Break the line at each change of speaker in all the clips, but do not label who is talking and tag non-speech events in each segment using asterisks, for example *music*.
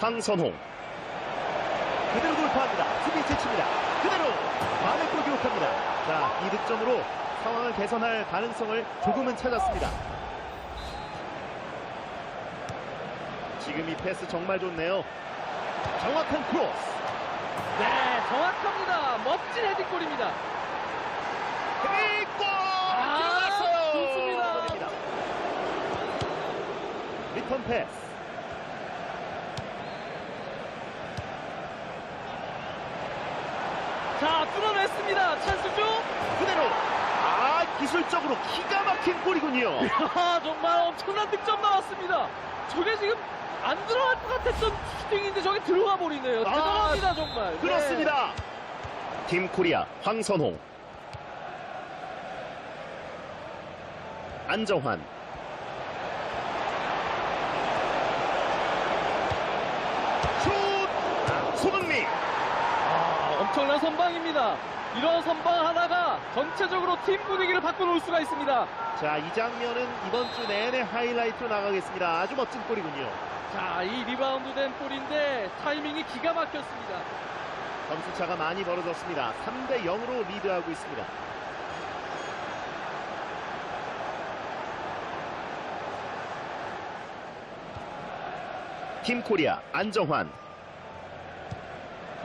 황선홍 그대로 돌파합니다. 수비 제칩니다. 그대로 만회골 기록합니다. 자, 이 득점으로 상황을 개선할 가능성을 조금은 찾았습니다. 지금 이 패스 정말 좋네요. 정확한 크로스.
네, 정확합니다. 멋진 헤딩골입니다.
그리고
아,
들어갔어요.
좋습니다.
리턴 패스.
자, 뚫어냈습니다. 찬스죠?
그대로 아 기술적으로 기가 막힌 골이군요.
야, *laughs* 정말 엄청난 득점 나왔습니다. 저게 지금 안 들어갈 것 같았던 슈팅인데 저게 들어가 버리네요.
아,
대단합니다, 정말. 네.
그렇습니다. 팀 코리아 황선홍 안정환 슛 아, 손흥민
아, 엄청난 선방입니다. 이런 선방 하나가 전체적으로 팀 분위기를 바꿔놓을 수가 있습니다.
자 이 장면은 이번 주 내내 하이라이트로 나가겠습니다. 아주 멋진 골이군요.
자, 이 리바운드 된 볼인데 타이밍이 기가 막혔습니다.
점수차가 많이 벌어졌습니다. 3대 0으로 리드하고 있습니다. 팀 코리아 안정환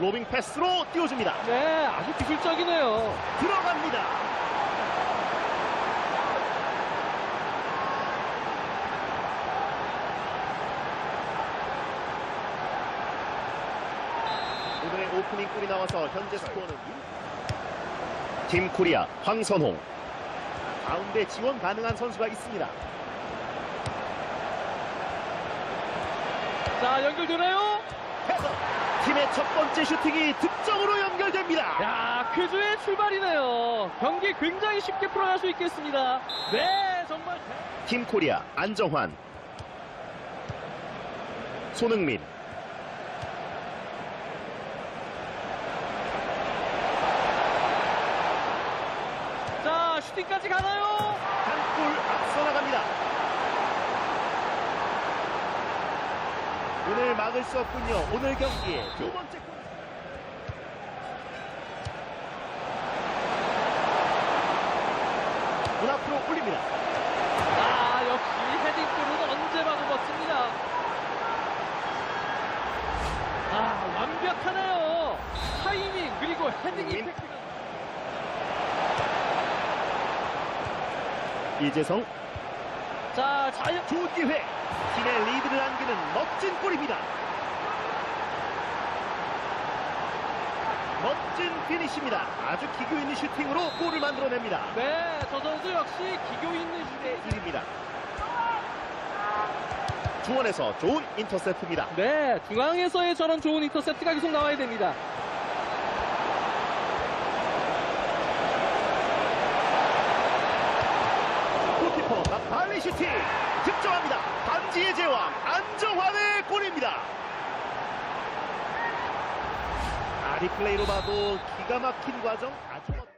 로빙 패스로 띄워줍니다.
네, 아주 기술적이네요.
들어갑니다. 오늘의 오프닝 골이 나와서 현재 스코어는 팀 코리아 황선홍 가운데 지원 가능한 선수가 있습니다.
자, 연결되나요?
헤더 팀의 첫 번째 슈팅이 득점으로 연결됩니다.
야, 쾌조의 출발이네요. 경기 굉장히 쉽게 풀어갈 수 있겠습니다. 네, 정말. 대-
팀 코리아 안정환 손흥민
자, 슈팅까지 가나요?
한 골 앞서 나갑니다. 오늘 막을 수 없군요. 오늘 경기의 두 번째 골. 문 앞으로 올립니다.
아, 역시 헤딩골은 언제 봐도 멋집니다. 아, 완벽하네요. 타이밍, 그리고 헤딩
민.
이펙트가.
이재성
자, 잘,
좋은 기회. 팀의 리드를 안기는 멋진 골입니다. 멋진 피니시입니다. 아주 기교 있는 슈팅으로 골을 만들어냅니다.
네, 저 선수 역시 기교 있는 슈팅.
1입니다. 중원에서 좋은 인터셉트입니다.
네, 중앙에서의 저런 좋은 인터셉트가 계속 나와야 됩니다.
슈팅 득점합니다. 반지의 제왕 안정환의 골입니다. 아, 리플레이로 봐도 기가 막힌 과정 아주 멋...